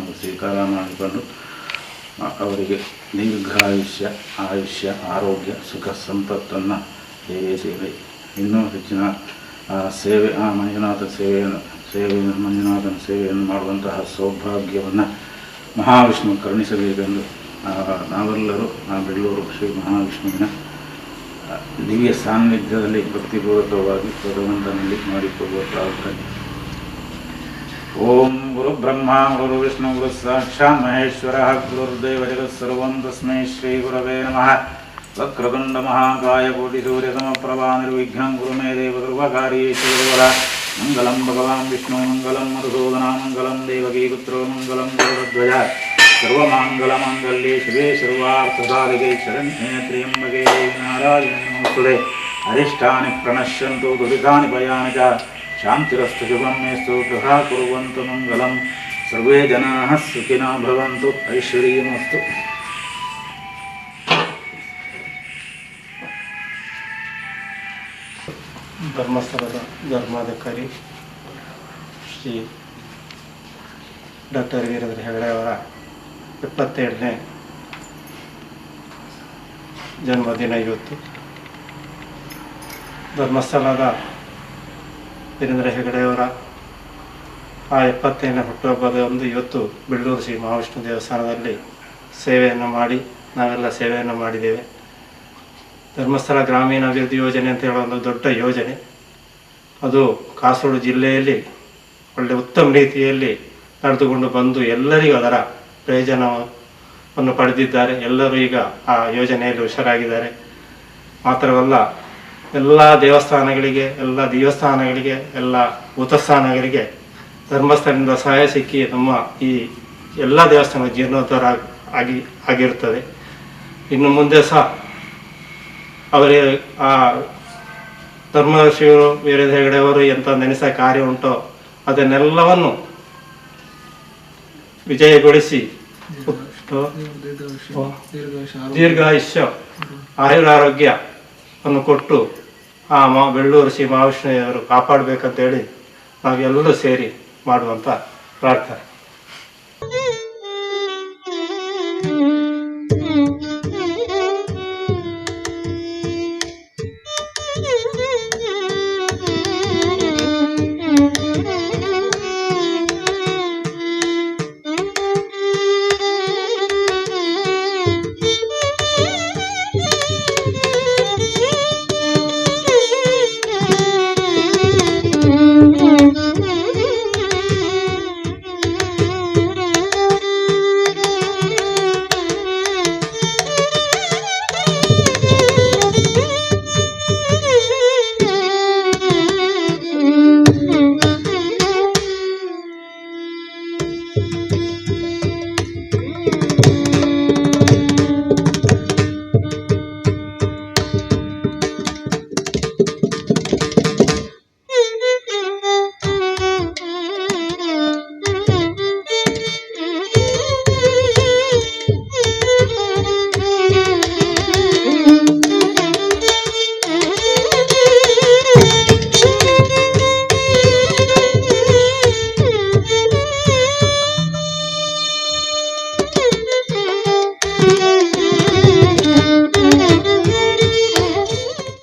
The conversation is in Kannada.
ಸ್ವೀಕಾರ ಮಾಡಿಕೊಂಡು ಅವರಿಗೆ ದೀರ್ಘಾಯುಷ್ಯ, ಆಯುಷ್ಯ, ಆರೋಗ್ಯ, ಸುಖ, ಸಂಪತ್ತನ್ನು ಸೇವೆ ಇನ್ನೂ ಹೆಚ್ಚಿನ ಸೇವೆ, ಆ, ಮಂಜುನಾಥ ಸೇವೆಯನ್ನು, ಸೇವೆ, ಮಂಜುನಾಥನ ಸೇವೆಯನ್ನು ಮಾಡುವಂತಹ ಸೌಭಾಗ್ಯವನ್ನು ಮಹಾವಿಷ್ಣು ಕರುಣಿಸಬೇಕೆಂದು ನಾವೆಲ್ಲರೂ, ಆ, ಬೆಳ್ಳೂರು ಶ್ರೀ ಮಹಾವಿಷ್ಣುವಿನ ದಿವ್ಯ ಸಾನ್ನಿಧ್ಯದಲ್ಲಿ ಭಕ್ತಿಪೂರ್ವಕವಾಗಿ ಭಗವಂತನಲ್ಲಿ ಮಾಡಿಕೊಳ್ಳುವ ಪ್ರಾರ್ಥನೆ. ॐ गुरुब्रह्मा गुरुविष्णु गुरुसाक्षात् महेश्वरः गुरुर्देवजगः सर्वं तस्मै श्रीगुरवे नमः वक्रतुण्डमहाकायकोटिसूर्यसमप्रभा निर्विघ्नं गुरु मे देवगर्वकार्ये शिवगुर मङ्गलं भगवान् विष्णु मङ्गलं मधुसूदना मङ्गलं देवकीपुत्रो मङ्गलं गुरुध्वज सर्वमाङ्गलमाङ्गल्ये शिवे सर्वार्थसाधिके शरण्ये त्र्यम्बके नारायणे नमस्तुते अरिष्टानि प्रणश्यन्तु दुरितानि भयानि च ಶಾಂತಿರಸ್ತು ಶುಭಂ ಮೇಸ್ತು ಗೃಹ ಕುರುವಂತು ಮಂಗಲಂ ಸರ್ವೇ ಜನಾ ಸುಖಿನೋ ಭವಂತು ಐಶ್ವರ್ಯಮಸ್ತು ಧರ್ಮಸ್ಥಳದ ಧರ್ಮಾಧಿಕಾರಿ ಶ್ರೀ ಡಾಕ್ಟರ್ ವೀರೇಂದ್ರ ಹೆಗಡೆ ಅವರ ಇಪ್ಪತ್ತೆರಡನೇ ಜನ್ಮದಿನ ಇವತ್ತು. ಧರ್ಮಸ್ಥಳದ ವೀರೇಂದ್ರ ಹೆಗಡೆಯವರ. ಆ ಎಪ್ಪತ್ತೇಳನೇ ಹುಟ್ಟುಹಬ್ಬದ ಒಂದು ಇವತ್ತು ಬೆಳ್ಳೂರು ಶ್ರೀ ಮಹಾವಿಷ್ಣು ದೇವಸ್ಥಾನದಲ್ಲಿ ಸೇವೆಯನ್ನು ಮಾಡಿ, ನಾವೆಲ್ಲ ಸೇವೆಯನ್ನು ಮಾಡಿದ್ದೇವೆ. ಧರ್ಮಸ್ಥಳ ಗ್ರಾಮೀಣ ಅಭಿವೃದ್ಧಿ ಯೋಜನೆ ಅಂತ ಹೇಳೋ ಒಂದು ದೊಡ್ಡ ಯೋಜನೆ. ಅದು ಕಾಸರಗೋಡು ಜಿಲ್ಲೆಯಲ್ಲಿ ಒಳ್ಳೆ ಉತ್ತಮ ರೀತಿಯಲ್ಲಿ ನಡೆದುಕೊಂಡು ಬಂದು ಎಲ್ಲರಿಗೂ ಅದರ ಪ್ರಯೋಜನವನ್ನು ಪಡೆದಿದ್ದಾರೆ. ಎಲ್ಲರೂ ಈಗ ಆ ಯೋಜನೆಯಲ್ಲಿ ಹುಷಾರಾಗಿದ್ದಾರೆ. ಮಾತ್ರವಲ್ಲ ಎಲ್ಲ ದೇವಸ್ಥಾನಗಳಿಗೆ ಎಲ್ಲ ದೇವಸ್ಥಾನಗಳಿಗೆ ಎಲ್ಲ ಉತಸ್ಥಾನಗಳಿಗೆ ಧರ್ಮಸ್ಥಳದಿಂದ ಸಹಾಯ ಸಿಕ್ಕಿ ನಮ್ಮ ಈ ಎಲ್ಲ ದೇವಸ್ಥಾನ ಜೀರ್ಣೋದ್ಧಾರ ಆಗಿ ಆಗಿರುತ್ತದೆ. ಇನ್ನು ಮುಂದೆ ಸಹ ಅವರೇ ಆ ಧರ್ಮಶ್ರೀ ಬೇರೆ ಹೆಗಡೆಯವರು ಎಂಥ ಎಂತ ನೆನೆಸ ಕಾರ್ಯ ಉಂಟೋ ಅದನ್ನೆಲ್ಲವನ್ನು ವಿಜಯಗೊಳಿಸಿ ದೀರ್ಘಾಯುಷ್ಯ ದೀರ್ಘಾಯುಷ್ಯ ಆಯುರಾರೋಗ್ಯವನ್ನು ಕೊಟ್ಟು ಆ ಮಾ ಬೆಳ್ಳೂರು ಶ್ರೀ ಮಹಾವಿಷ್ಣುವರು ಕಾಪಾಡಬೇಕಂತೇಳಿ ನಾವೆಲ್ಲರೂ ಸೇರಿ ಮಾಡುವಂಥ ಪ್ರಾರ್ಥನೆ.